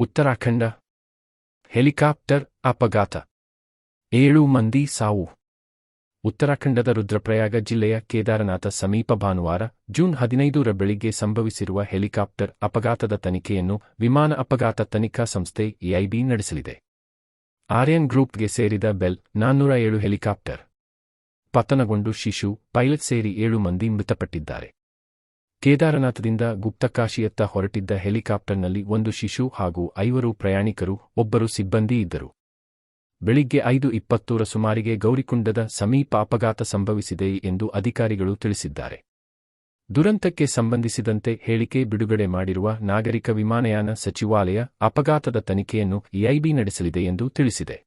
Uttarakhand. Helicopter ಅಪಘಾತ. ಏಳು ಮಂದಿ ಸಾವು. ಉತ್ತರಾಖಂಡದ ರುದ್ರಪ್ರಯಾಗ ಜಿಲ್ಲೆಯ ಕೇದಾರನಾಥ ಸಮೀಪ ಭಾನುವಾರ, ಜೂನ್ ಹದಿನೈದರ ಬೆಳಿಗ್ಗೆ ಸಂಭವಿಸಿರುವ ಹೆಲಿಕಾಪ್ಟರ್ ಅಪಘಾತದ ತನಿಖೆಯನ್ನು ವಿಮಾನ ಅಪಘಾತ ತನಿಖಾ ಸಂಸ್ಥೆ ಎಐಬಿ ನಡೆಸಲಿದೆ. ಆರ್ಯನ್ ಗ್ರೂಪ್ಗೆ ಸೇರಿದ ಬೆಲ್ ನಾನ್ನೂರ ಏಳು ಹೆಲಿಕಾಪ್ಟರ್. ಪತನಗೊಂಡು ಶಿಶು, ಪೈಲಟ್ ಸೇರಿ ಏಳು ಮಂದಿ ಮೃತಪಟ್ಟಿದ್ದಾರೆ. ಕೇದಾರನಾಥದಿಂದ ಗುಪ್ತಕಾಶಿಯತ್ತ ಹೊರಟಿದ್ದ ಹೆಲಿಕಾಪ್ಟರ್ನಲ್ಲಿ ಒಂದು ಶಿಶು ಹಾಗೂ ಐವರು ಪ್ರಯಾಣಿಕರು, ಒಬ್ಬರು ಸಿಬ್ಬಂದಿ ಇದ್ದರು. ಬೆಳಿಗ್ಗೆ ಐದು ಇಪ್ಪತ್ತೂರ ಸುಮಾರಿಗೆ ಗೌರಿಕುಂಡದ ಸಮೀಪ ಅಪಘಾತ ಸಂಭವಿಸಿದೆ ಎಂದು ಅಧಿಕಾರಿಗಳು ತಿಳಿಸಿದ್ದಾರೆ. ದುರಂತಕ್ಕೆ ಸಂಬಂಧಿಸಿದಂತೆ ಹೇಳಿಕೆ ಬಿಡುಗಡೆ ಮಾಡಿರುವ ನಾಗರಿಕ ವಿಮಾನಯಾನ ಸಚಿವಾಲಯ ಅಪಘಾತದ ತನಿಖೆಯನ್ನು ಎಐಬಿ ನಡೆಸಲಿದೆ ಎಂದು ತಿಳಿಸಿದೆ.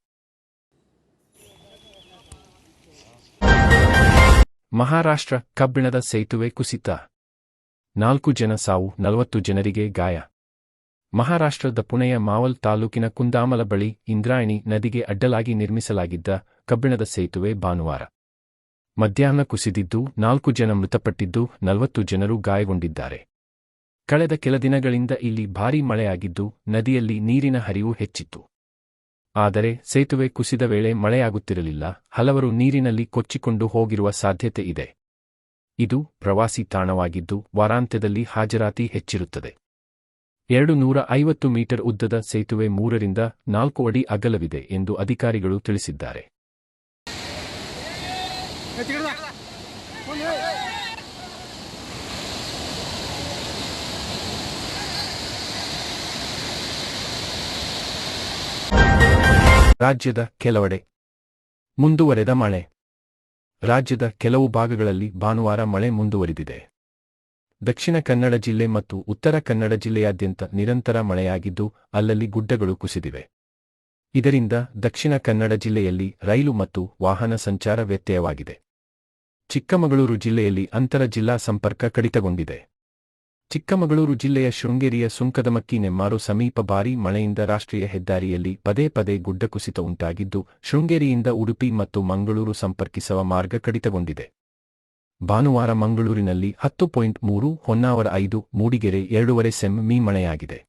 ಮಹಾರಾಷ್ಟ್ರ ಕಬ್ಬಿಣದ ಸೇತುವೆ ಕುಸಿತ. ನಾಲ್ಕು ಜನ ಸಾವು, ನಲವತ್ತು ಜನರಿಗೆ ಗಾಯ. ಮಹಾರಾಷ್ಟ್ರದ ಪುಣೆಯ ಮಾವಲ್ ತಾಲೂಕಿನ ಕುಂದಾಮಲ ಬಳಿ ಇಂದ್ರಾಯಣಿ ನದಿಗೆ ಅಡ್ಡಲಾಗಿ ನಿರ್ಮಿಸಲಾಗಿದ್ದ ಕಬ್ಬಿಣದ ಸೇತುವೆ ಭಾನುವಾರ. ಮಧ್ಯಾಹ್ನ ಕುಸಿದಿದ್ದು, ನಾಲ್ಕು ಜನ ಮೃತಪಟ್ಟಿದ್ದು, ನಲವತ್ತು ಜನರು ಗಾಯಗೊಂಡಿದ್ದಾರೆ. ಕಳೆದ ಕೆಲ ದಿನಗಳಿಂದ ಇಲ್ಲಿ ಭಾರೀ ಮಳೆಯಾಗಿದ್ದು, ನದಿಯಲ್ಲಿ ನೀರಿನ ಹರಿವು ಹೆಚ್ಚಿತ್ತು. ಆದರೆ, ಸೇತುವೆ ಕುಸಿದ ವೇಳೆ ಮಳೆಯಾಗುತ್ತಿರಲಿಲ್ಲ, ಹಲವರು ನೀರಿನಲ್ಲಿ ಕೊಚ್ಚಿಕೊಂಡು ಹೋಗಿರುವ ಸಾಧ್ಯತೆ ಇದೆ. ಇದು ಪ್ರವಾಸಿ ತಾಣವಾಗಿದ್ದು ವಾರಾಂತ್ಯದಲ್ಲಿ ಹಾಜರಾತಿ ಹೆಚ್ಚಿರುತ್ತದೆ. ಎರಡು ನೂರ ಐವತ್ತು ಮೀಟರ್ ಉದ್ದದ ಸೇತುವೆ ಮೂರರಿಂದ ನಾಲ್ಕು ಅಡಿ ಅಗಲವಿದೆ ಎಂದು ಅಧಿಕಾರಿಗಳು ತಿಳಿಸಿದ್ದಾರೆ. ರಾಜ್ಯದ ಕೆಲವೆಡೆ ಮುಂದುವರೆದ ಮಳೆ. ರಾಜ್ಯದ ಕೆಲವು ಭಾಗಗಳಲ್ಲಿ ಭಾನುವಾರ ಮಳೆ ಮುಂದುವರಿದಿದೆ. ದಕ್ಷಿಣ ಕನ್ನಡ ಜಿಲ್ಲೆ ಮತ್ತು ಉತ್ತರ ಕನ್ನಡ ಜಿಲ್ಲೆಯಾದ್ಯಂತ ನಿರಂತರ ಮಳೆಯಾಗಿದ್ದು, ಅಲ್ಲಲ್ಲಿ ಗುಡ್ಡಗಳು ಕುಸಿದಿವೆ. ಇದರಿಂದ ದಕ್ಷಿಣ ಕನ್ನಡ ಜಿಲ್ಲೆಯಲ್ಲಿ ರೈಲು ಮತ್ತು ವಾಹನ ಸಂಚಾರ ವ್ಯತ್ಯಯವಾಗಿದೆ. ಚಿಕ್ಕಮಗಳೂರು ಜಿಲ್ಲೆಯಲ್ಲಿ ಅಂತರ ಜಿಲ್ಲಾ ಸಂಪರ್ಕ ಕಡಿತಗೊಂಡಿದೆ. ಚಿಕ್ಕಮಗಳೂರು ಜಿಲ್ಲೆಯ ಶೃಂಗೇರಿಯ ಸುಂಕದಮಕ್ಕಿ ನೆಮ್ಮಾರು ಸಮೀಪ ಭಾರೀ ಮಳೆಯಿಂದ ರಾಷ್ಟ್ರೀಯ ಹೆದ್ದಾರಿಯಲ್ಲಿ ಪದೇ ಪದೇ ಗುಡ್ಡ ಕುಸಿತ ಉಂಟಾಗಿದ್ದು, ಶೃಂಗೇರಿಯಿಂದ ಉಡುಪಿ ಮತ್ತು ಮಂಗಳೂರು ಸಂಪರ್ಕಿಸುವ ಮಾರ್ಗ ಕಡಿತಗೊಂಡಿದೆ. ಭಾನುವಾರ ಮಂಗಳೂರಿನಲ್ಲಿ ಹತ್ತು ಪಾಯಿಂಟ್ ಮೂರು, ಹೊನ್ನಾವರ ಐದು, ಮೂಡಿಗೆರೆ ಎರಡೂವರೆ ಸೆಮ್ ಮೀ ಮಳೆಯಾಗಿದೆ.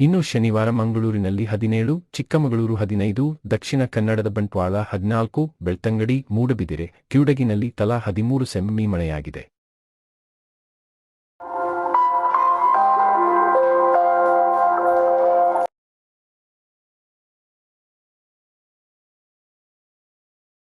ಇನ್ನು ಶನಿವಾರ ಮಂಗಳೂರಿನಲ್ಲಿ ಹದಿನೇಳು, ಚಿಕ್ಕಮಗಳೂರು ಹದಿನೈದು, ದಕ್ಷಿಣ ಕನ್ನಡದ ಬಂಟ್ವಾಳ ಹದಿನಾಲ್ಕು, ಬೆಳ್ತಂಗಡಿ, ಮೂಡಬಿದಿರೆ, ಕ್ಯೂಡಗಿನಲ್ಲಿ ತಲಾ ಹದಿಮೂರು ಸೆಮ್ ಮೀ ಮಳೆಯಾಗಿದೆ.